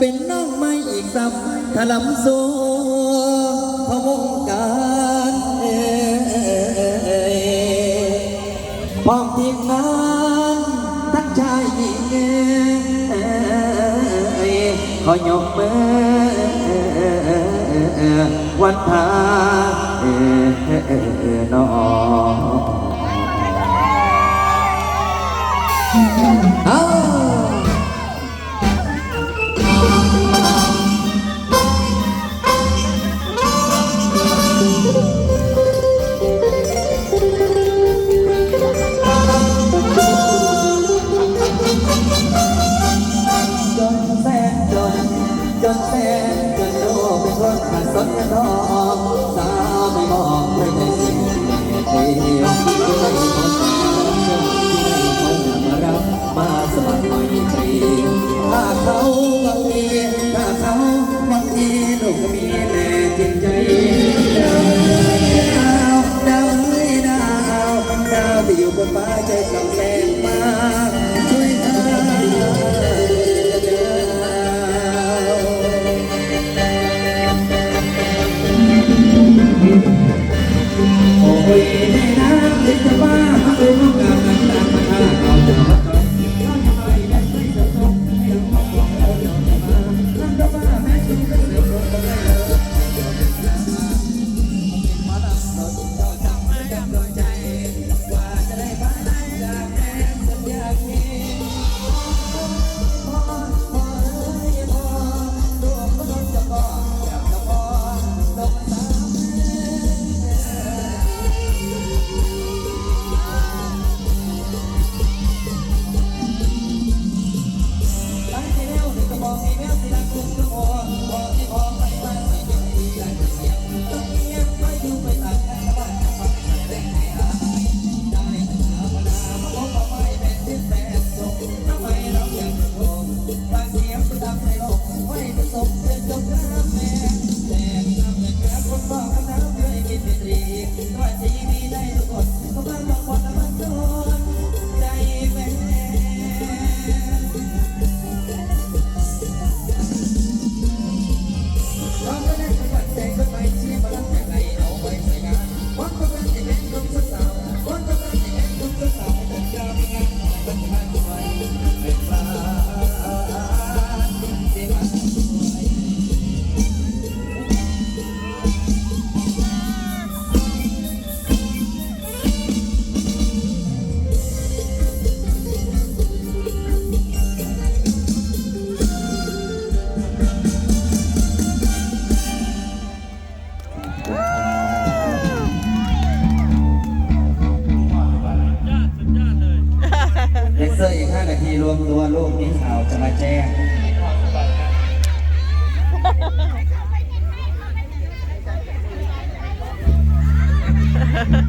เป็นน้องไม่อีกซ้ำถลำโซพะวงการพ้อมทีมงานทั้งชายหญิงขอยกมือวันพาน้อเอา จนแสนจนโลกเป็นคนขสนกันทองสาไม่มองไม่ได้สิ่งเดียวที่ไม่พอใจที่ไม่พอจมารับมาสมัครใหม่ฟรีถ้าเขาบางทีถ้า